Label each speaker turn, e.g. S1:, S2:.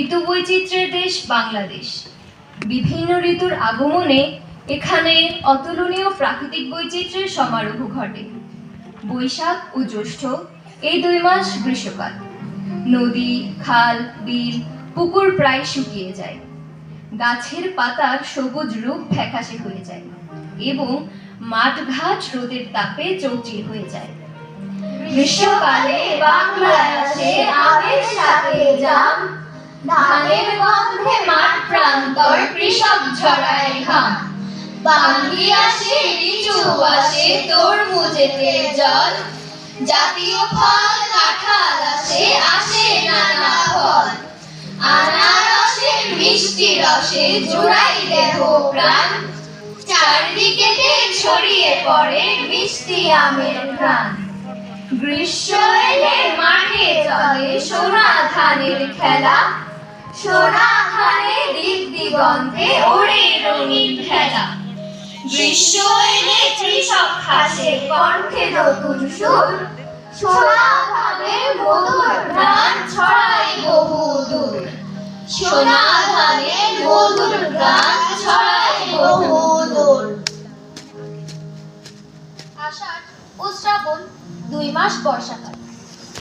S1: ঋতু বৈচিত্র্যের দেশ বাংলাদেশ। বিভিন্ন ঋতুর আগমনে এখানে অতুলনীয় প্রাকৃতিক বৈচিত্র্যের সমারোহ ঘটে। বৈশাখ ও জ্যৈষ্ঠ এই দুই মাস গ্রীষ্মকাল। নদী, খাল, বিল, পুকুর প্রায় শুকিয়ে যায়। গাছের পাতার সবুজ রূপ ফ্যাকাশে হয়ে যায় এবং মাঠঘাট রোদের তাপে চৌচির হয়ে যায়। গ্রীষ্মকালে বাংলায় আসে আমের সাথে জাম, ধানের গন্ধে মাঠ প্রান্তর কৃষক ঝরায় ঘাম। বাঙ্গি আসে, লিচু আসে, তরমুজেতে জল জাতীয় ফল কাঁঠাল আসে আসে নানা ফল। আনারসের মিষ্টি রসে জোড়াই দেহ প্রাণ। চারদিকে ছড়িয়ে পড়ে মিষ্টি আমের ঘ্রাণ। গ্রীষ্ম এলে মাঠে চলে সোনা ধানের খেলা। সোনা ধানে দিক দিগন্তে ওড়ে রঙিন খেলা। গ্রীষ্ম এলে কৃষক হাসে কণ্ঠে নতুন সুর। সোনা ধানের মধুর গান ছড়ায় বহু দূর। সোনা ধানের মধুর গান ছড়ায় বহু দূর।
S2: আষাঢ় ও শ্রাবণ, দুই মাস বর্ষাকাল।